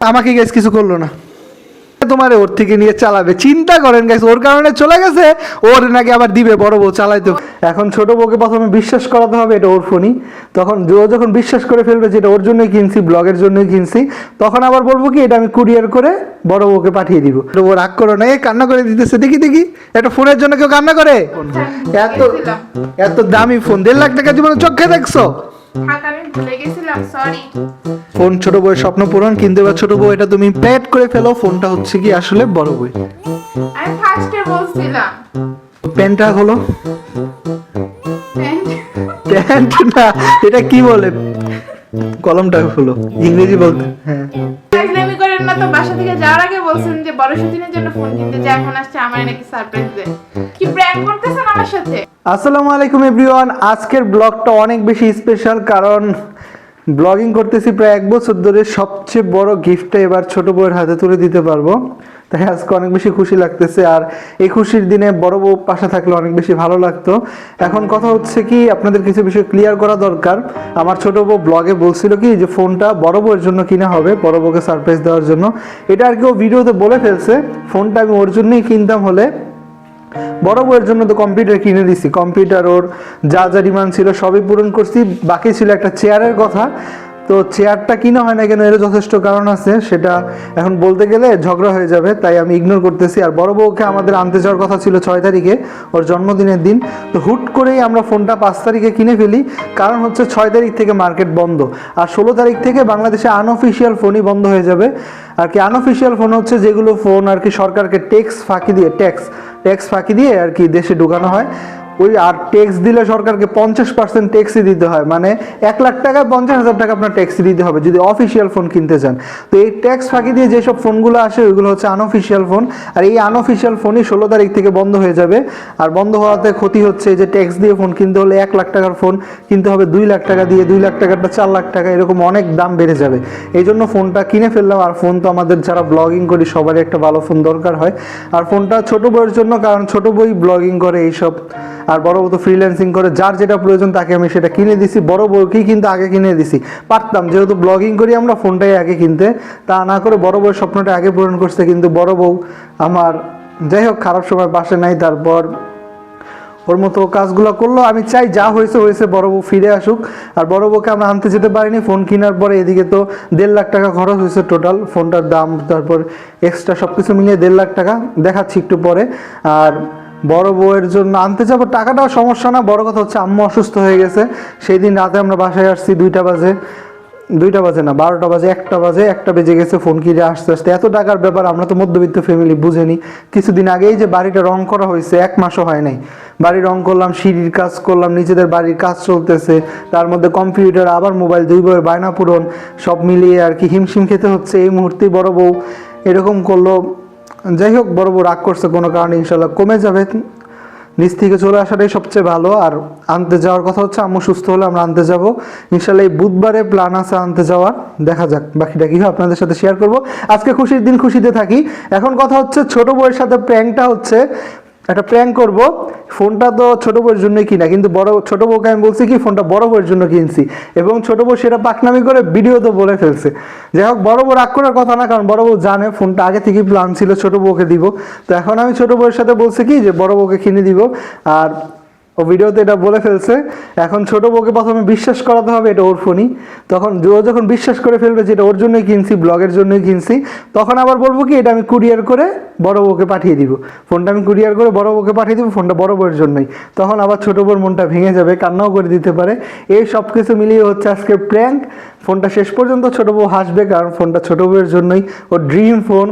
আমাকে গেছ কিছু করল না। তোমার ওর থেকে নিয়ে চালাবে। চিন্তা করেন গাইস ওর কারণে চলে গেছে ওর নাকি আবার দিবে বড় বউ চালাইতে এখন ছোট বউকে প্রথমে বিশ্বাস করাতে হবে এটা ওর ফোনই। তখন ও যখন বিশ্বাস করে ফেলবে যে এটা ওর জন্যই কিনছি ব্লগের জন্যই কিনছি তখন আবার বলব কি এটা আমি কুরিয়ার করে বড় বউকে পাঠিয়ে দিব। ও রাগ করো না এ কান্না করে দিতেছে দেখি দেখি একটা ফোনের জন্য কেউ কান্না করে? এত এত দামি ফোন দেড় লাখ টাকা জীবনে চোখে দেখছ? থাক আমি ভুলে গেছিলাম সরি ফোন ছোট বউয়ের স্বপ্ন পূরণ কিন্তু এবার ছোট বউ এটা তুমি প্যাড করে ফেলো ফোনটা হচ্ছে কি আসলে বড় বই আমি ফার্স্টে বলছিলাম। প্যান্টটা হলো প্যান্ট না এটা কি বলে? কলমটা হলো। ইংরেজি বলতে হ্যাঁ। ফাইজলামি করেন না তো বাসা থেকে যাওয়ার আগে বলছেন যে বড় দিনের জন্য ফোন কিনতে যে এখন আসছে আমার নাকি সারপ্রাইজ দে কি প্র্যাঙ্ক করতেছেন আমার সাথে? আসসালামু আলাইকুম এভরিওয়ান আজকের ব্লগটা অনেক বেশি স্পেশাল কারণ ব্লগিং করতেছি প্রায় এক বছর ধরে সবচেয়ে বড় গিফটটা এবার ছোট বউয়ের হাতে তুলে দিতে পারব। তাই আজকে অনেক বেশি খুশি লাগতেছে আর এই খুশির দিনে বড় বউ পাশে থাকলে অনেক বেশি ভালো লাগতো। এখন কথা হচ্ছে কি, আপনাদের কিছু বিষয় ক্লিয়ার করা দরকার। আমার ছোট বউ ব্লগে বলছিল কি, যে ফোনটা বড় বউয়ের জন্য কিনা হবে, বড় বউকে সারপ্রাইজ দেওয়ার জন্য। এটা আর কেউ ভিডিওতে বলে ফেলছে, ফোনটা আমি ওর জন্যই কিনতাম হলে। বড় বউয়ের জন্য তো কম্পিউটার কিনে দিছি কম্পিউটার ওর যা যা ডিমান্ড ছিল সবই পূরণ করছি। বাকি ছিল একটা চেয়ারের কথা। তো চেয়ারটা কিনা হয় না কেন এর যথেষ্ট কারণ আছে, সেটা এখন বলতে গেলে ঝগড়া হয়ে যাবে, তাই আমি ইগনোর করতেছি। আর বড় বউকে আমাদের আনতে যাওয়ার কথা ছিল ছয় তারিখে, ওর জন্মদিনের দিন। তো হুট করেই আমরা ফোনটা পাঁচ তারিখে কিনে ফেলি, কারণ হচ্ছে ছয় তারিখ থেকে মার্কেট বন্ধ। আর ষোলো তারিখ থেকে বাংলাদেশে আনঅফিসিয়াল ফোনই বন্ধ হয়ে যাবে। আর কি আনঅফিসিয়াল ফোন হচ্ছে যেগুলো ফোন আর কি সরকারকে ট্যাক্স ফাঁকি দিয়ে ট্যাক্স ট্যাক্স ফাঁকি দিয়ে আর কি দেশে ঢুকানো হয়। ওই আর ট্যাক্স দিলে সরকারকে পঞ্চাশ পার্সেন্ট ট্যাক্সই দিতে হয়। মানে এক লাখ টাকায় পঞ্চাশ হাজার টাকা আপনার ট্যাক্সই দিতে হবে, যদি অফিসিয়াল ফোন কিনতে চান। তো এই ট্যাক্স ফাঁকি দিয়ে যেসব ফোনগুলো আসে, ওইগুলো হচ্ছে আনঅফিসিয়াল ফোন আর এই আনঅফিসিয়াল ফোনই ষোলো তারিখ থেকে বন্ধ হয়ে যাবে। আর বন্ধ হওয়াতে ক্ষতি হচ্ছে যে ট্যাক্স দিয়ে ফোন কিনতে হলে এক লাখ টাকার ফোন কিনতে হবে, দুই লাখ টাকা দিয়ে, দুই লাখ টাকাটা চার লাখ টাকা, এরকম অনেক দাম বেড়ে যাবে। এই জন্য ফোনটা কিনে ফেললাম আর ফোন তো আমাদের যারা ব্লগিং করি, সবারই একটা ভালো ফোন দরকার হয়। আর ফোনটা ছোট বইয়ের জন্য, কারণ ছোট বই ব্লগিং করে এইসব। আর বড় বউ তো ফ্রিল্যান্সিং করে, যার যেটা প্রয়োজন তাকে আমি সেটা কিনে দিছি। বড় বউকেই কিন্তু আগে কিনে দিছি। পারতাম, যেহেতু ব্লগিং করি আমরা ফোনটাই আগে কিনতে। তা না করে বড় বউয়ের স্বপ্নটা আগে পূরণ করছে কিন্তু বড় বউ আমার যাই হোক খারাপ সময় পাশে নাই, তারপর ওর মতো কাজগুলো করল। আমি চাই যা হয়েছে হয়েছে, বড় বউ ফিরে আসুক। আর বড় বউকে আমরা আনতে যেতে পারিনি। ফোন কেনার পরে এদিকে তো দেড় লাখ টাকা খরচ হয়েছে টোটাল ফোনটার দাম, তারপর এক্সট্রা সব কিছু মিলিয়ে দেড় লাখ টাকা দেখাচ্ছি একটু পরে। আর বড় বউয়ের জন্য আনতে যাব। টাকাটাও সমস্যা না, বড় কথা হচ্ছে আম্মু অসুস্থ হয়ে গেছে। সেই দিন রাতে আমরা বাসায় আসছি দুইটা বাজে। দুইটা বাজে না, বারোটা বাজে, একটা বাজে, একটা বেজে গেছে, ফোন কিনে আসতে আসতে। এত টাকার ব্যাপার, আমরা তো মধ্যবিত্ত ফ্যামিলি বুঝেনি। কিছুদিন আগেই যে বাড়িটা রং করা হয়েছে, এক মাসও হয় নাই। বাড়ি রং করলাম, সিঁড়ির কাজ করলাম, নিজেদের বাড়ির কাজ চলতেছে। তার মধ্যে কম্পিউটার, আবার মোবাইল, দুই বইয়ের বায়না পূরণ, সব মিলিয়ে আর কি হিমশিম খেতে হচ্ছে। এই মুহূর্তেই বড় বউ এরকম করল। যাই হোক বড় বড় রাগ করছে কোনো কারণে, ইনশাল্লাহ কমে যাবে। নিচ থেকে চলে আসাটাই সবচেয়ে ভালো। আর আনতে যাওয়ার কথা হচ্ছে, আম্মু সুস্থ হলে আমরা আনতে যাব। ইনশাল্লাহ এই বুধবারে প্ল্যান আছে আনতে যাওয়ার। দেখা যাক, বাকিটা কি হয় আপনাদের সাথে শেয়ার করব। আজকে খুশির দিন খুশিতে থাকি। এখন কথা হচ্ছে, ছোট বউয়ের সাথে প্র্যাঙ্কটা হচ্ছে একটা প্র্যাঙ্ক করব। ফোনটা তো ছোটো বউর জন্যই কিনা, কিন্তু বড়, ছোটো বউকে আমি বলছি কি, ফোনটা বড় বউয়ের জন্য কিনছি। এবং ছোটো বউ সেটা পাকনামি করে ভিডিও তো বলে ফেলছে। যাই হোক, বড় বউ রাগ করার কথা না, কারণ বড় বউ জানে, ফোনটা আগে থেকেই প্ল্যান ছিল, ছোটো বউকে দিব। তো এখন আমি ছোটো বউয়ের সাথে বলছি কি, যে বড় বউকে কিনে দিব। আর ও ভিডিওতে এটা বলে ফেলছে, এখন ছোট বউকে প্রথমে বিশ্বাস করাতে হবে এটা ওর ফোনই। তখন ও যখন বিশ্বাস করে ফেলবে যে এটা ওর জন্যই কিনছি, ব্লগের জন্যই কিনছি, তখন আবার বলব কি, এটা আমি কুরিয়ার করে বড় বউকে পাঠিয়ে দিব। ফোনটা আমি কুরিয়ার করে বড় বউকে পাঠিয়ে দিব, ফোনটা বড় বউয়ের জন্যই। তখন আবার ছোট বউর মনটা ভেঙে যাবে, কান্নাও করে দিতে পারে। এই সব কিছু মিলিয়ে হচ্ছে আজকে প্র্যাঙ্ক ফোনটা শেষ পর্যন্ত ছোট বউ হাসবে, কারণ ফোনটা ছোট বউয়ের জন্যই। ওর ড্রিম ফোন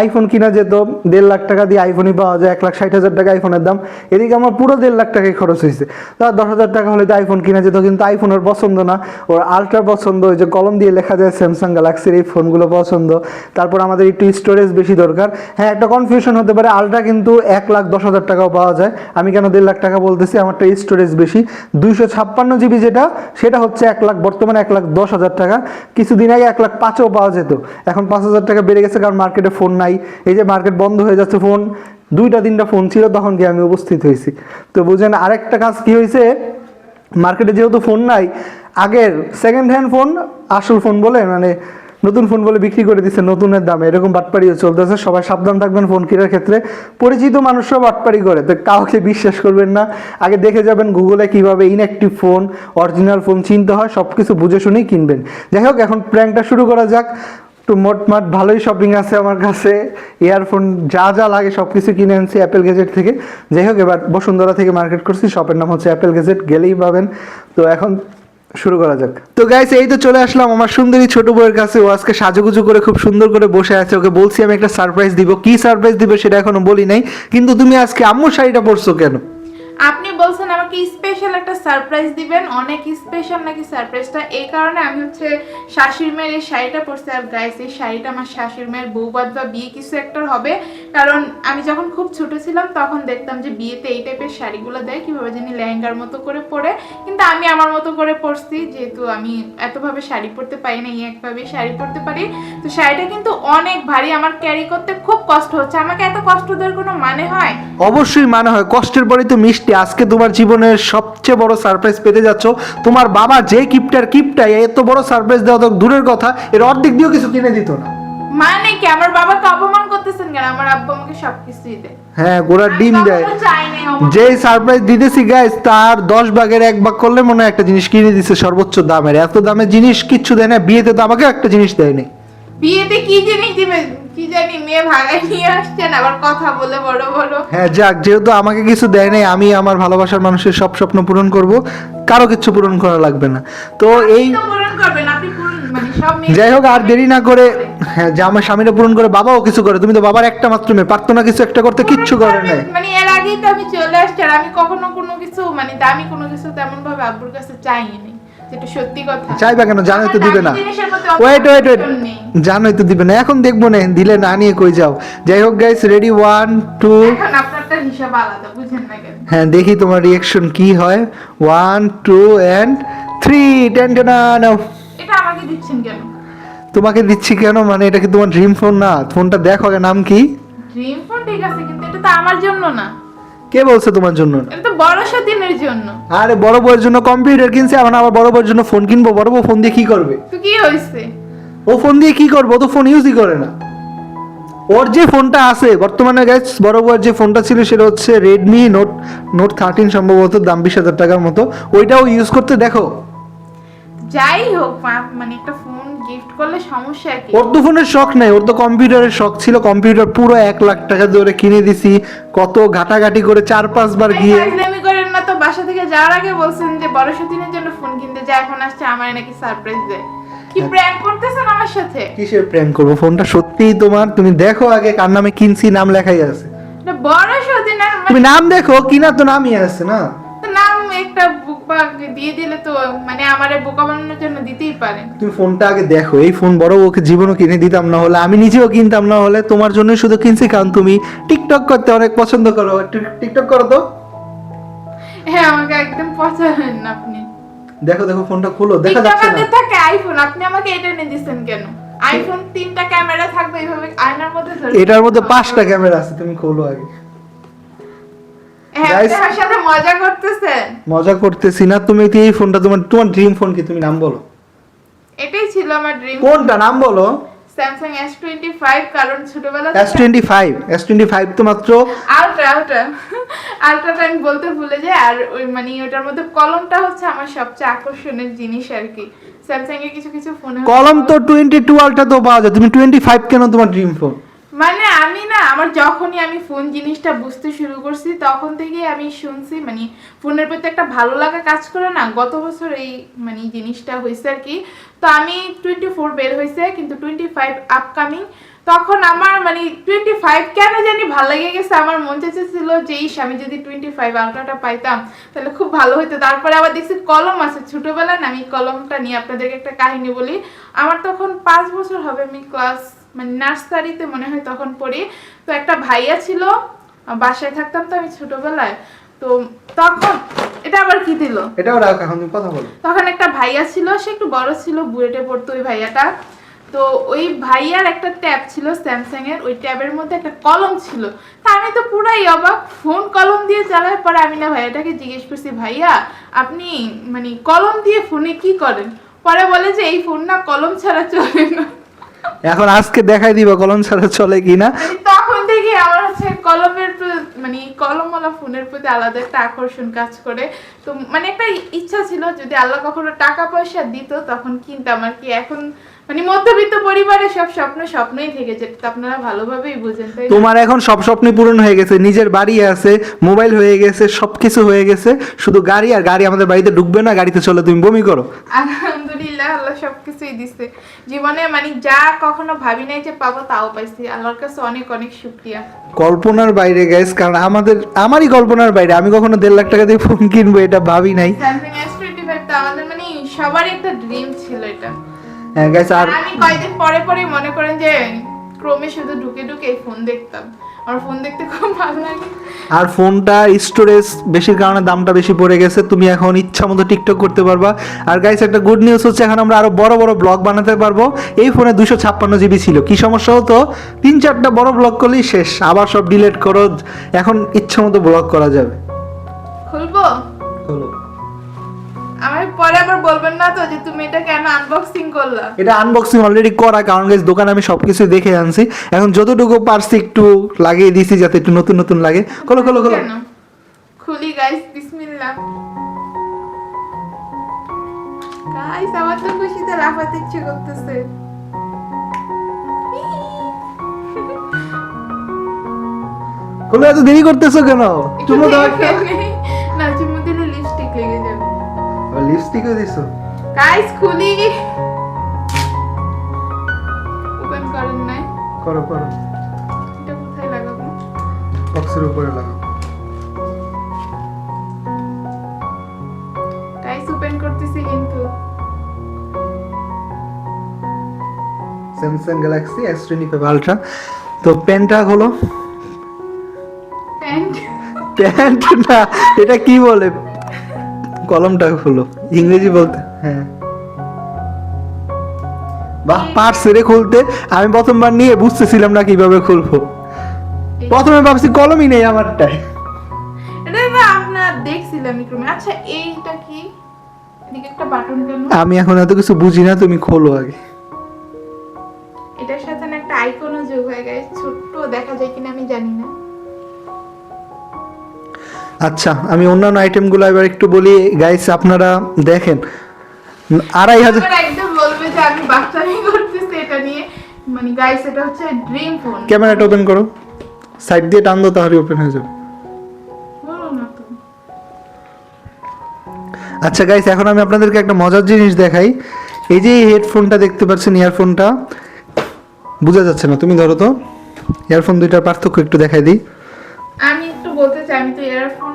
আইফোন কিনা যেত, দেড় লাখ টাকা দিয়ে আইফোনই পাওয়া যায়, এক লাখ ষাট হাজার টাকা আইফোনের দাম। এদিকে আমার পুরো দেড় লাখ টাকাই খরচ হয়েছে। তার দশ হাজার টাকা হলে তো আইফোন কিনা যেত, কিন্তু আইফোন ওর পছন্দ না। ওর আলট্রা পছন্দ, ওই যে কলম দিয়ে লেখা যায় স্যামসাং গ্যালাক্সির এই ফোনগুলো পছন্দ। তারপর আমাদের একটু স্টোরেজ বেশি দরকার। হ্যাঁ একটা কনফিউশন হতে পারে আলট্রা কিন্তু এক লাখ দশ হাজার টাকাও পাওয়া যায়। আমি কেন দেড় লাখ টাকা বলতেছি, আমারটা স্টোরেজ বেশি। দুইশো ছাপ্পান্ন জিবি যেটা, সেটা হচ্ছে এক লাখ, বর্তমানে এক লাখ দশ হাজার টাকা। কিছুদিন আগে এক লাখ পাঁচও পাওয়া যেত। এখন পাঁচ হাজার টাকা বেড়ে গেছে, কারণ মার্কেটে ফোন নাই। এই যে মার্কেট বন্ধ হয়ে যাচ্ছে ফোন দুইটা তিনটা ফোন ছিল, তখন গিয়ে আমি উপস্থিত হয়েছি। তো বুঝেন, আরেকটা কাজ কি হয়েছে? মার্কেটে যেহেতু ফোন নাই, আগের সেকেন্ড হ্যান্ড ফোন আসল ফোন বলে মানে নতুন ফোন বলে বিক্রি করে দিচ্ছে নতুনের দামে। এরকম বাটপাড়িও চলতেছে, সবাই সাবধান থাকবেন ফোন কেনার ক্ষেত্রে। পরিচিত মানুষরাও বাটপাড়ি করে, তো কাউকে বিশ্বাস করবেন না। আগে দেখে যাবেন গুগলে কীভাবে ইনঅ্যাক্টিভ ফোন অরিজিনাল ফোন চিনতে হয় সব কিছু বুঝে শুনেই কিনবেন। যাই হোক, এখন প্র্যাঙ্কটা শুরু করা যাক। তো মোটমাট ভালোই শপিং আছে আমার কাছে। ইয়ারফোন যা যা লাগে সব কিছু কিনে আনছি অ্যাপেল গেজেট থেকে। যাই হোক, এবার বসুন্ধরা থেকে মার্কেট করছি। শপের নাম হচ্ছে অ্যাপেল গেজেট গেলেই পাবেন। তো এখন শুরু করা যাক। তো গাইস এই তো চলে আসলাম আমার সুন্দরী ছোট বউয়ের কাছে। ও আজকে সাজুগুজু করে খুব সুন্দর করে বসে আছে। ওকে বলছি আমি একটা সারপ্রাইজ দিব। কি সারপ্রাইজ দিব সেটা এখনও বলি নাই। কিন্তু তুমি আজকে আম্মু শাড়িটা পরছো কেন? আপনি বলছেন আমাকে স্পেশাল একটা সারপ্রাইজ দিবেন। অনেক স্পেশাল নাকি সারপ্রাইজটা এই কারণে আমি হচ্ছে শাশুড়ি মেয়ের এই শাড়িটা পরছি। আর গাইস এই শাড়িটা আমার শাশুড়ি মেয়ের বউবাদ বা বিয়ে কিছু একটা হবে। কারণ আমি যখন খুব ছোট ছিলাম, তখন দেখতাম যে বিয়েতে এই টাইপের শাড়িগুলো দেয়। কীভাবে জানি লেহেঙ্গার মতো করে পরে। কিন্তু আমি আমার মতো করে পরছি। যেহেতু আমি এতভাবে শাড়ি পরতে পারি না, এই একভাবে শাড়ি পরতে পারি। তো শাড়িটা কিন্তু অনেক ভারী। আমার ক্যারি করতে খুব কষ্ট হচ্ছে। আমাকে এত কষ্ট দেওয়ার কোনো মানে হয়? অবশ্যই মানে হয়। কষ্টের পরেই তো মিষ্টি। আজকে তোমার জীবনের সবচেয়ে বড় সারপ্রাইজ পেতে যাচ্ছ। তোমার বাবা যে কিপটার কিপটাই এত বড় সারপ্রাইজ দেওয়া তো দূরের কথা এর অর্ধেক দিয়েও কিছু কিনে দিত না। মানে কি? আমার বাবাকে অপমান করতেছেন কেন? আমার আব্বু আমাকে সবকিছুই দেয়। হ্যাঁ গোড়ার ডিম দেয়। যেই সারপ্রাইজ দিতেছি গাইস তার দশ ভাগের এক ভাগ করলে মনে হয় একটা জিনিস কিনে দিচ্ছে সর্বোচ্চ দামের। এত দামের জিনিস কিচ্ছু দেয় না বিয়েতে তো আমাকে একটা জিনিস দেয়নি। বিয়েতে কি জিনিস দিবে? কি জানি মেয়ে ভাগায় নিয়ে আসছেন আবার কথা বলে বড় বড়। হ্যাঁ যাক যেহেতু আমাকে কিছু দেয় নাই আমি আমার ভালোবাসার মানুষের সব স্বপ্ন পূরণ করব। কারও কিছু পূরণ করা লাগবে না। তো এই পূরণ করবেন আপনি পূরণ মানে সব যাই হোক আর দেরি না করে হ্যাঁ যে আমার স্বামীরা পূরণ করে বাবাও কিছু করে তুমি তো বাবার একটা মাত্র মেয়ে পারতো না কিছু একটা করতে কিচ্ছু করে নাই। মানে এর আগেই তো আমি চলে আসছি আর আমি কখনো কোনো কিছু মানে দামি কোনো কিছু তেমন ভাবে আব্বুর কাছে চাইনি। যেটা সত্যি কথা। চাইবা কেন? জানোই তো দিবে না। ওয়েট ওয়েট ওয়েট জানোই তো দিবে না। এখন দেখব না দিলে না নিয়ে কই যাও। যাই হোক গাইস রেডি ওয়ান টু এখন আপনারটা হিসাব আলাদা বুঝেন না কেন? হ্যাঁ দেখি তোমার রিয়াকশন কি হয়। One two and three ten now এটা আমাকে দিচ্ছেন কেন? তোমাকে দিচ্ছি কেন? মানে এটা কি তোমার ড্রিম ফোন না ফোনটা দেখো নাম কি? ড্রিম ফোন ঠিক আছে কিন্তু এটা তো আমার জন্য না। কে বলছে তোমার জন্য? না? এটা তো বড় দিনের জন্য। আরে বড় বউয়ের জন্য কম্পিউটার কিনছে এখন আবার বড় বউয়ের জন্য ফোন কিনবো? বড় বউ ফোন দিয়ে কি করবে? তো কি হয়েছে ও ফোন দিয়ে কি করব? ও তো ফোন ইউজই করে না। ওর যে ফোনটা আছে বর্তমানে গ্যাস বড় বউয়ের যে ফোনটা ছিল সেটা হচ্ছে রেডমি নোট নোট থার্টিন সম্ভবত দাম বিশ হাজার টাকার মতো। ওইটাও ইউজ করতে দেখো। যাই হোক মানে একটা ফোন গিফট করলে সমস্যা কি? ওর তো ফোনের শখ নাই ওর তো কম্পিউটারের শখ ছিল কম্পিউটার পুরো এক লাখ টাকা ধরে কিনে দিছি কত ঘাটাঘাটি করে চার পাঁচবার গিয়ে। ফাইজলামি করেন না তো বাসা থেকে যাওয়ার আগে বলছেন যে বড় জন্য ফোন কিনতে যায় এখন আসছে আমার নাকি সারপ্রাইজ দেয়। কি প্র্যাঙ্ক করতেছেন আমার সাথে? কিসের প্র্যাঙ্ক করব? ফোনটা সত্যিই তোমার তুমি দেখো আগে কার নামে কিনছি নাম লেখাই আছে। বড় দিনের তুমি নাম দেখো কিনার তো নামই আছে না? নাম একটা বা দিয়ে দিলে তো মানে আমারে বোকা বানানোর জন্য দিতেই পারেন তুমি ফোনটা আগে দেখো এই ফোন বড় ওকে জীবনও কিনে দিতাম না হলে আমি নিজেও কিনতাম না হলে তোমার জন্য শুধু কিনছি কারণ তুমি টিকটক করতে অনেক পছন্দ করো। টিকটক করো তো। হ্যাঁ আমাকে একদম পছালেন না আপনি। দেখো দেখো ফোনটা খুলো দেখা যাচ্ছে না। থাকে আইফোন আপনি আমাকে এটা এনে দিচ্ছেন কেন? আইফোন তিনটা ক্যামেরা থাকবে এইভাবে আয়নার মধ্যে ধরে এটার মধ্যে পাঁচটা ক্যামেরা আছে তুমি খোলো আগে। সাথে মজা করতেছেন মজা করতেছি না তুমি কি এই ফোনটা তোমার তোমার ড্রিম ফোন কি? তুমি নাম বলো। এটাই ছিল আমার ড্রিম কোনটা? নাম বলো। স্যামসাং কারণ ছোটবেলা তো মাত্র আলট্রা আলট্রা আলট্রাটা আমি বলতে ভুলে যাই আর ওই মানে ওটার মধ্যে কলমটা হচ্ছে আমার সবচেয়ে আকর্ষণের জিনিস আর কি। স্যামসাং এর কিছু কিছু ফোনে কলম তো তো পাওয়া যায় তুমি টোয়েন্টি ফাইভ কেন তোমার ড্রিম ফোন মানে আমি না আমার যখনই আমি ফোন জিনিসটা বুঝতে শুরু করছি তখন থেকেই আমি শুনছি মানে ফোনের প্রতি একটা ভালো লাগা কাজ করে না গত বছর এই মানে জিনিসটা হয়েছে আর কি। তো আমি টোয়েন্টি ফোর বের হয়েছে কিন্তু টোয়েন্টি ফাইভ আপকামিং তখন আমার মানে টোয়েন্টি ফাইভ কেন জানি ভালো লেগে গেছে আমার মন চেয়েছিল যে ইস, আমি যদি টোয়েন্টি ফাইভ আলট্রাটা পাইতাম তাহলে খুব ভালো হতো তারপরে আবার দেখছি কলম আছে ছোটবেলায় না আমি কলমটা নিয়ে আপনাদেরকে একটা কাহিনী বলি। আমার তখন পাঁচ বছর হবে আমি ক্লাস মানে নার্সারিতে মনে হয় তখন পড়ি। তো একটা ভাইয়া ছিল বাসায় থাকতাম তো আমি ছোটবেলায়। তো তখন এটা আবার কি দিল? এটাও রাখ এখন কথা বলো। তখন একটা ভাইয়া ছিল সে একটু বড় ছিল বুয়েটে পড়তো ওই ভাইয়াটা। তো ওই ভাইয়ার একটা ট্যাব ছিল স্যামসাং এর ওই ট্যাবের মধ্যে একটা কলম ছিল। তা আমি তো পুরাই অবাক ফোন কলম দিয়ে চালায় পরে আমি না ভাইয়াটাকে জিজ্ঞেস করছি ভাইয়া আপনি মানে কলম দিয়ে ফোনে কি করেন? পরে বলে যে এই ফোন না কলম ছাড়া চলে না। এখন আজকে দেখাই দিবা কলম ছাড়া চলে কিনা। তখন থেকে আমার হচ্ছে কলমের মানে কলমওয়ালা ফোনের প্রতি আলাদা একটা আকর্ষণ কাজ করে। তো মানে একটা ইচ্ছা ছিল যদি আল্লাহ কখনো টাকা পয়সা দিত, তখন কিনতাম আর কি। এখন মানে মধ্যবিত্ত পরিবারে সব স্বপ্ন স্বপ্নই থেকে যেটা আপনারা ভালোভাবেই বুঝেন তোমার এখন সব পূরণ হয়ে গেছে নিজের বাড়ি আছে মোবাইল হয়ে গেছে সবকিছু হয়ে গেছে শুধু গাড়ি আর গাড়ি আমাদের বাড়িতে ঢুকবে না গাড়িতে চলে তুমি বমি করো। আলহামদুলিল্লাহ আল্লাহ সবকিছুই দিছে। জীবনে মানে যা কখনো ভাবি নাই যে পাবো তাও পাইছি। আল্লাহর কাছে অনেক অনেক শুক্রিয়া। কল্পনার বাইরে গেছে কারণ আমাদের আমারই কল্পনার বাইরে। আমি কখনো দেড় লাখ টাকা দিয়ে ফোন কিনবো এটা ভাবি নাই। স্যামসাং এস টোয়েন্টি ফাইভ তো আমাদের মানে সবারই একটা ড্রিম ছিল এটা। গাইস আর আর আমি কয়েকদিন পরে পরে মনে করেন যে ক্রমে শুধু ঢুকে ঢুকে ফোন দেখতাম। আমার ফোন দেখতে খুব ভালো লাগে। আর ফোনটা স্টোরেজ বেশির কারণে দামটা বেশি পড়ে গেছে তুমি এখন ইচ্ছা মতো টিকটক করতে পারবা। আর গাইস একটা গুড নিউজ হচ্ছে এখন আমরা আরও বড় বড় ব্লগ বানাতে পারব। এই ফোনে দুশো ছাপ্পান্ন জিবি ছিল। কি সমস্যা হতো? তিন চারটা বড় ব্লগ করলেই শেষ। আবার সব ডিলিট করো। এখন ইচ্ছা মতো ব্লগ করা যাবে। খুলবো। আমার পরে আবার বলবেন না তো যে তুমি এটা কেন আনবক্সিং করলা? এটা আনবক্সিং অলরেডি করা কারণ গাইস দোকানে আমি সবকিছু দেখে আনছি। এখন যতটুকু পারছি একটু লাগিয়ে দিছি যাতে একটু নতুন নতুন লাগে। খোলো খোলো খোলো। খুলি গাইস বিসমিল্লাহ। গাইস আমার তো খুশিতে লাফাতে ইচ্ছে করতেছে। খোলো এত দেরি করতেছো কেন? চুমো দাও না চুমু দিলে লিপস্টিক লেগে যাবে। লিপস্টিকও দিছো? গাইস খুলি। ওপেন করেন নাই। করো করো। এটা কোথায় লাগাবো? বক্সের উপরে লাগাও। গাইস ওপেন করতেছি কিন্তু। Samsung galaxy S twenty five ultra তো পেনটা হলো? প্যান্ট প্যান্ট না এটা কি বলে? কলমটা হলো ইংরেজি বলতে। হ্যাঁ। বাহ পারছে রে খুলতে আমি প্রথমবার নিয়ে বুঝতেছিলাম না কীভাবে খুলবো। প্রথমে ভাবছি কলমই নেই আমারটায়। ক্রমে আচ্ছা এইটা কি? একটা বাটন কেন? আমি এখন এত কিছু বুঝি না তুমি খোলো আগে। এটার সাথে একটা আইকনও যোগ হয়ে গেছে ছোট্ট দেখা যায় কিনা আমি জানি না। আচ্ছা আমি অন্যান্য আইটেমগুলো এবার একটু বলি। গাইস আপনারা দেখেন আড়াই হাজার একদম বলবে যে আমি বাচ্চামি করতেছি এটা নিয়ে। মানে গাইস এটা হচ্ছে ড্রিম ফোন ক্যামেরাটা ওপেন করো। সাইড দিয়ে টান দাও তাহলে ওপেন হয়ে যাবে। আচ্ছা গাইস এখন আমি আপনাদেরকে একটা মজার জিনিস দেখাই। এই যে হেডফোনটা দেখতে পাচ্ছেন ইয়ারফোনটা বোঝা যাচ্ছে না তুমি ধরো তো। ইয়ারফোন দুইটার পার্থক্য একটু দেখাই দিই। আমি একটু বলতে চাই আমি তো ইয়ারফোন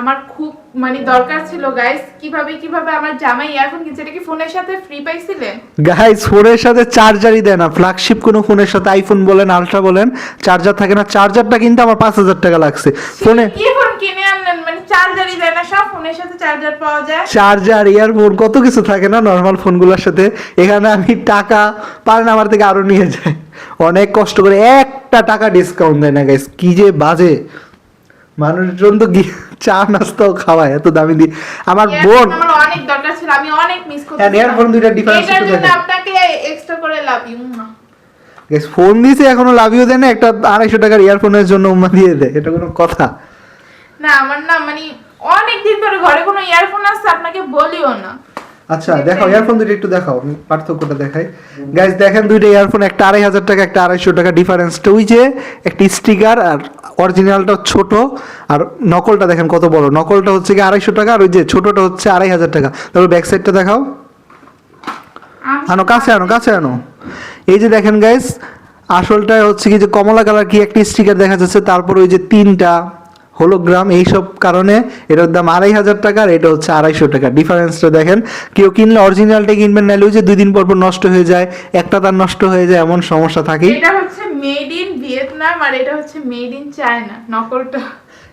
আমার খুব মানে দরকার ছিল গাইস কীভাবে কীভাবে আমার জামাই ইয়ারফোন কিনছে? এটা কি ফোনের সাথে ফ্রি পাইছিলেন গাইস ফোনের সাথে চার্জারই দেয় না। ফ্ল্যাগশিপ কোনো ফোনের সাথে আইফোন বলেন আলট্রা বলেন চার্জার থাকে না। চার্জারটা কিনতে আমার পাঁচ হাজার টাকা লাগছে। ফোনে কি ফোন কিনে চার্জারই না সব ফোনের সাথে চার্জার পাওয়া যায়। চার্জার ইয়ারফোন কত কিছু থাকে না নর্মাল ফোনগুলোর সাথে। এখানে আমি টাকা পারেন আমার থেকে আরও নিয়ে যায় অনেক কষ্ট করে একটা টাকা ডিসকাউন্ট দেয় না গাইস কি যে বাজে। মানুষজন তো চা নাস্তাও খাওয়ায় এত দামি দিয়ে আমার বোন আমার অনেক দরকার ছিল আমি অনেক মিস করছি। হ্যাঁ, earphone দুইটার difference এটার জন্য আপনাকে এক্সট্রা করে লাভ ইউ ফোন দিয়েছে এখনও লাভিও দেয় না একটা আড়াইশো টাকার ইয়ারফোনের জন্য উম্মা দিয়ে দেয়। এটা কোনো কথা। না আমার না মানে অনেক দিন ধরে ঘরে কোনো ইয়ারফোন আসছে আপনাকে বলিও না। আচ্ছা দেখাও ইয়ারফোন দুটো একটু দেখাও আমি পার্থক্যটা দেখাই। গাইস দেখেন দুইটা ইয়ারফোন একটা আড়াই হাজার টাকা একটা আড়াইশো টাকা ডিফারেন্সটা ওই যে একটা স্টিকার আর অরিজিনালটা ছোট আর নকলটা দেখেন কত বড়। নকলটা হচ্ছে কি আড়াইশো টাকা আর ওই যে ছোটটা হচ্ছে আড়াই হাজার টাকা। তারপর ব্যাক সাইডটা দেখাও। আনো কাছে আনো কাছে আনো। এই যে দেখেন গাইস আসলটা হচ্ছে কি যে কমলা কালার কি একটা স্টিকার দেখা যাচ্ছে তারপর ওই যে তিনটা। হোলোগ্রাম এইসব কারণে এটার দাম আড়াই হাজার টাকা আর এটা হচ্ছে আড়াইশো টাকা। ডিফারেন্সটা দেখেন, কেউ কিনলে অরিজিনালটা কিনবেন, নাহলে ওই যে দুই দিন পর পর নষ্ট হয়ে যায়, একটা তার নষ্ট হয়ে যায়, এমন সমস্যা থাকে এটা হচ্ছে মেড ইন ভিয়েতনাম আর এটা হচ্ছে মেড ইন চায়না নকলটা।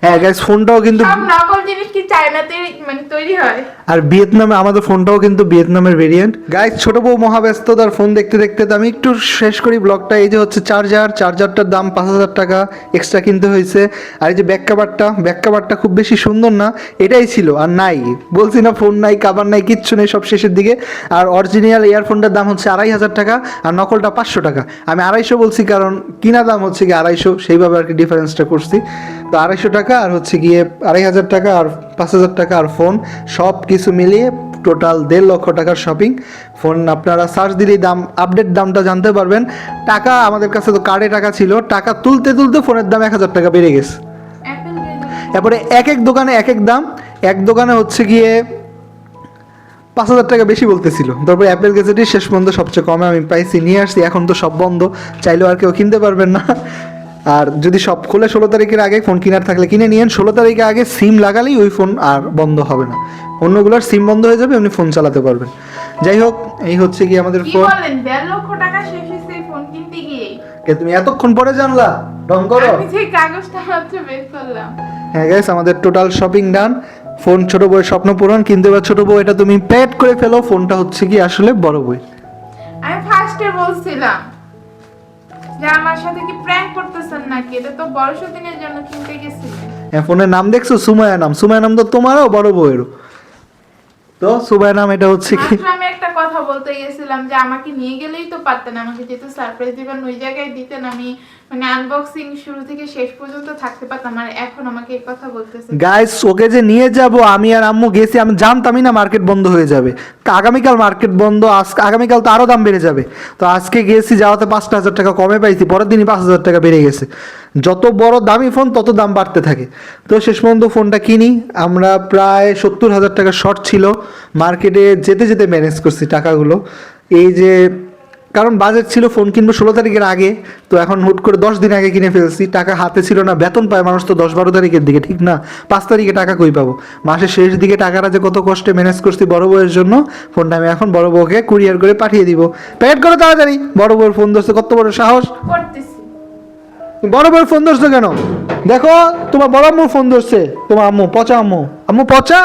হ্যাঁ গাইস ফোনটাও কিন্তু সব নকল জিনিস কি চায়নাতে মানে তৈরি হয়? আর ভিয়েতনামে আমাদের ফোনটাও কিন্তু ভিয়েতনামের ভেরিয়েন্ট গাইস ছোট বউ মহাব্যস্ততার ফোন দেখতে দেখতে তো আমি একটু শেষ করি ব্লগটা এই যে হচ্ছে চার্জার চার্জারটার দাম পাঁচ হাজার টাকা এক্সট্রা কিনতে হয়েছে। আর এই যে ব্যাক কাভারটা ব্যাক কাভারটা খুব বেশি সুন্দর না এটাই ছিল। আর নাই বলছি না ফোন নাই কাভার নাই কিচ্ছু নেই সব শেষের দিকে। আর অরিজিনাল ইয়ারফোনটার দাম হচ্ছে আড়াই হাজার টাকা আর নকলটা পাঁচশো টাকা। আমি আড়াইশো বলছি কারণ কিনা দাম হচ্ছে কি আড়াইশো সেইভাবে আর কি ডিফারেন্সটা করছি। তো আড়াইশো টাকা আর হচ্ছে গিয়ে আড়াই হাজার টাকা আর পাঁচ হাজার টাকা আর ফোন সব কিছু মিলিয়ে টোটাল দেড় লক্ষ টাকার শপিং ফোন আপনারা সার্চ দিলেই দাম আপডেট দামটা জানতে পারবেন। টাকা আমাদের কাছে তো কার্ডে টাকা ছিল, টাকা তুলতে তুলতে ফোনের দাম এক হাজার টাকা বেড়ে গেছে। তারপরে এক এক দোকানে এক এক দাম, এক দোকানে হচ্ছে গিয়ে পাঁচ হাজার টাকা বেশি বলতেছিল। তারপরে অ্যাপেল গেজেটই শেষ পর্যন্ত সবচেয়ে কমে আমি পাইছি, নিয়ে আসছি, এখন তো সব বন্ধ। চাইলেও আর কেউ কিনতে পারবেন না। আর যদি সব খুলে ষোলো তারিখের আগে ফোন কেনার থাকলে কিনে নিয়েন। ষোলো তারিখে আগে সিম লাগালেই ওই ফোন আর বন্ধ হবে না। অন্যগুলোর সিম বন্ধ হয়ে যাবে এমনি ফোন চালাতে পারবেন। যাই হোক এই হচ্ছে কি আমাদের কি ফোন লক্ষ টাকা শেষ হয়েছে ফোন কিনতে গিয়ে। কে তুমি এতক্ষণ পরে জানলা? ঢং করো। আমি যে কাগজটা মাত্র বের করলাম। হ্যাঁ গাইস আমাদের টোটাল শপিং ডান ফোন ছোট বউয়ের স্বপ্ন পূরণ কিন্তু এবার ছোট বউ এটা তুমি প্যাড করে ফেলো। ফোনটা হচ্ছে কি আসলে বড় বই আমি ফার্স্টে বলছিলাম যে আমার সাথে কি প্র্যাঙ্ক করতেছেন নাকি? এটা তো বড় দিনের জন্য কিনতে গেছিলেন হ্যাঁ ফোনের নাম দেখছ? সুমায়া নাম। সুমায়া নাম তো তোমারও বড় বউয়েরও। তো সুমায়া নাম এটা হচ্ছে কি? আমি একটা কথা বলতে গেছিলাম যে আমাকে নিয়ে গেলেই তো পারতেন আমাকে, যেহেতু সারপ্রাইজ দিবেন, ওই জায়গায় দিতেন আমি মানে আনবক্সিং শুরু থেকে শেষ পর্যন্ত থাকতে পারতাম, আর এখন আমাকে এই কথা বলতেছে। গাইস ওকে যে নিয়ে যাব, আমি আর আম্মু গেছি, আমি জানতামই না মার্কেট বন্ধ হয়ে যাবে। তা আগামীকাল মার্কেট বন্ধ, আজ, আগামীকাল তো আরও দাম বেড়ে যাবে। তো আজকে গেছি, যাওয়াতে পাঁচটা হাজার টাকা কমে পাইছি, পরের দিনই পাঁচ হাজার টাকা বেড়ে গেছে। যত বড় দামি ফোন তত দাম বাড়তে থাকে। তো শেষ পর্যন্ত ফোনটা কিনি, আমরা প্রায় সত্তর হাজার টাকা শর্ট ছিল মার্কেটে যেতে যেতে ম্যানেজ করছি। টাকাগুলো। এই যে কারণ বাজেট ছিল ফোন কিনবো ষোলো তারিখের আগে তো এখন হুট করে দশ দিন আগে কিনে ফেলছি। টাকা হাতে ছিল না বেতন পায় মানুষ তো দশ বারো তারিখের দিকে ঠিক না? পাঁচ তারিখে টাকা কই পাবো? মাসের শেষ দিকে টাকাটা যে কত কষ্টে ম্যানেজ করছি বড় বউয়ের জন্য ফোনটা আমি এখন বড় বউকে কুরিয়ার করে পাঠিয়ে দিব। প্যাকেট করো তাড়াতাড়ি। বড় বউয়ের ফোন ধরছে কত বড় সাহস? বড় বউয়ের ফোন ধরছো কেন? দেখো তোমার বড় আম্মুর ফোন ধরছে। তোমার আম্মু পচা আম্মু। আম্মু পচা?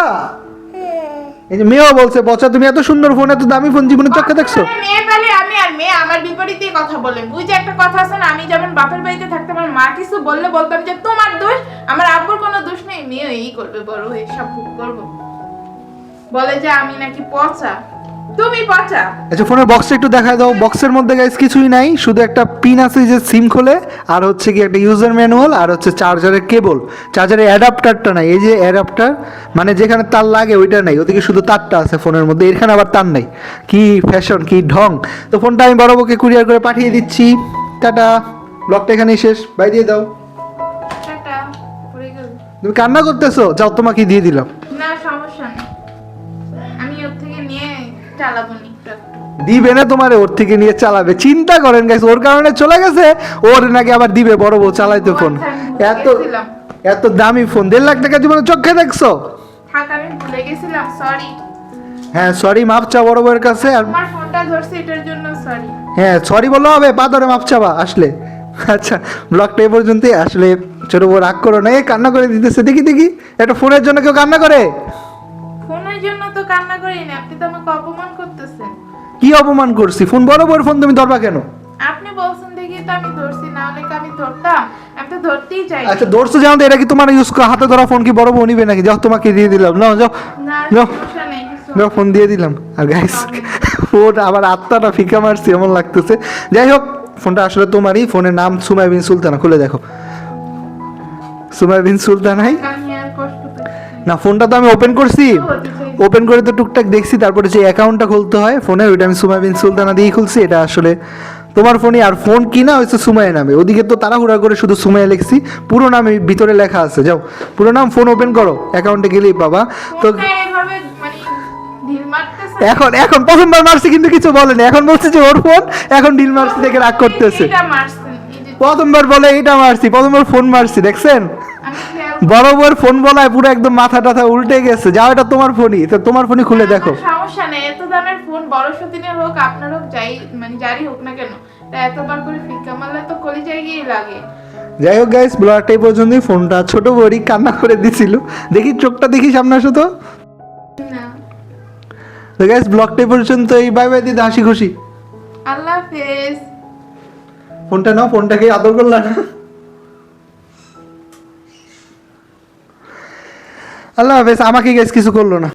যে মেয়েও বলছে পচা তুমি এত সুন্দর ফোন এত দামি ফোন জীবনে চোখে দেখছ? মেয়ে পেলে আমি আর মেয়ে, আমার বিপরীতে কথা বলে। বুঝে একটা কথা আছে না, আমি যেমন বাপের বাড়িতে থাকতে আমার মা কিছু বললে বলতাম যে, তোমার দোষ, আমার আব্বুর কোনো দোষ নেই। মেয়ে এই করবে, বড় হয়ে সব ভোগ করব। বলে যে, আমি নাকি পচা। তুমি পচা। আচ্ছা ফোনের বক্সটা একটু দেখা দাও। বক্সের মধ্যে গাইস কিছুই নাই। শুধু একটা পিন আছে যে সিম খোলে আর হচ্ছে কি একটা ইউজার ম্যানুয়াল আর হচ্ছে চার্জারের কেবল চার্জারের অ্যাডাপ্টারটা নাই। এই যে অ্যাডাপ্টার মানে যেখানে তার লাগে ওইটা নাই। ওদিকে শুধু তারটা আছে ফোনের মধ্যে। এখানে আবার তার নাই। কি ফ্যাশন কি ঢং। তো ফোনটা আমি বড় বউকে কুরিয়ার করে পাঠিয়ে দিচ্ছি। টাটা। ব্লগটা এখানেই শেষ। বাই দিয়ে দাও। টাটা পড়ে গেল। তুমি কান্না করতেছো? যাও তোমাকে দিয়ে দিলাম। না চালাবো নি একটু একটু। দিবে না তোমারে ওর থেকে নিয়ে চালাবে। চিন্তা করেন গাইস ওর কারণে চলে গেছে ওর নাকি আবার দিবে বড় বউ চালাইতে ফোন। আচ্ছা, এত এত দামি ফোন দেড় লাখ টাকা জীবনে চোখে দেখছ? থাক আমি ভুলে গেছিলাম সরি হ্যাঁ সরি মাপ চা বড় বউয়ের কাছে। আর আমার ফোনটা ধরছে এটার জন্য সরি হ্যাঁ সরি বললে হবে পা ধরে মাপ চাবা আসলে। আচ্ছা ব্লগটা এই পর্যন্তই আসলে ছোট বউ রাগ করো না এই কান্না করে দিতেছে। দেখি দেখি একটা ফোনের জন্য কেউ কান্না করে? তো কান্না আপনি তো আমাকে অপমান করতেছেন। কি অপমান করছি? ফোন বড় বউয়ের ফোন তুমি ধরবা কেন? আপনি বলছেন দেখি তো আমি ধরছি না হলে কি আমি ধরতাম? আমি তো ধরতেই চাই। আচ্ছা ধরছো জানো তো এটা কি তোমার ইউজ হাতে ধরা ফোন কি বড় নিবে নাকি? যাও তোমাকে দিয়ে দিলাম। নাও যাও। না যাও সমস্যা নেই কিছু ফোন দিয়ে দিলাম। আর গাইস ফোন আবার আত্মাটা ফিকা মারছি এমন লাগতেছে। যাই হোক ফোনটা আসলে তোমারই। ফোনের নাম সুমাই বিন সুলতানা। খুলে দেখো। সুমাই বিন সুলতানাই? না। ফোনটা তো আমি ওপেন করছি। ওপেন করে তো টুকটাক দেখছি তারপরে যে অ্যাকাউন্টটা খুলতে হয় ফোনের ওইটা আমি সুমাই বিন সুলতানা দিয়েই খুলছি। এটা আসলে তোমার ফোনই আর ফোন কিনা হয়েছে সুমাইয়ের নামে। ওদিকে তো তাড়াহুড়া করে শুধু সুমাইয়া লিখছি। পুরো নামে ভিতরে লেখা আছে যাও। পুরো নাম ফোন ওপেন করো অ্যাকাউন্টে গেলেই পাবা। তো মানে এখন এখন প্রথমবার মারছি কিন্তু কিছু বলেনি। এখন বলছে যে ওর ফোন এখন ডিল মারছি দেখে রাগ করতেছে। এটা প্রথমবার বলে এইটা মারছি প্রথমবার ফোন মারছি দেখছেন? বড় বউয়ের ফোন বলায় পুরো একদম মাথা টাথা উল্টে গেছে। যাও এটা তোমার ফোনই। তো তোমার ফোনই খুলে দেখো। সমস্যা নেই। এত দামের ফোন বড় সতিনের হোক আপনার হোক যাই মানে যারই হোক না কেন তা এতবার করে ফিক্কা মারলে তো কলিজায় গিয়ে লাগে। যাই হোক গাইস ব্লগটা এই পর্যন্তই। ফোনটা ছোট বড়ি কান্না করে দিছিল। দেখি চোখটা দেখি সামনে আসো তো না। তো গাইস ব্লগটা এই পর্যন্ত এই বাই বাই দিদি হাসি খুশি। আল্লাহ হাফেজ। ফোনটা নাও ফোনটাকে আদর করলা না আল্লাহ হাফেজ আমাকে গেছ কিছু করল না।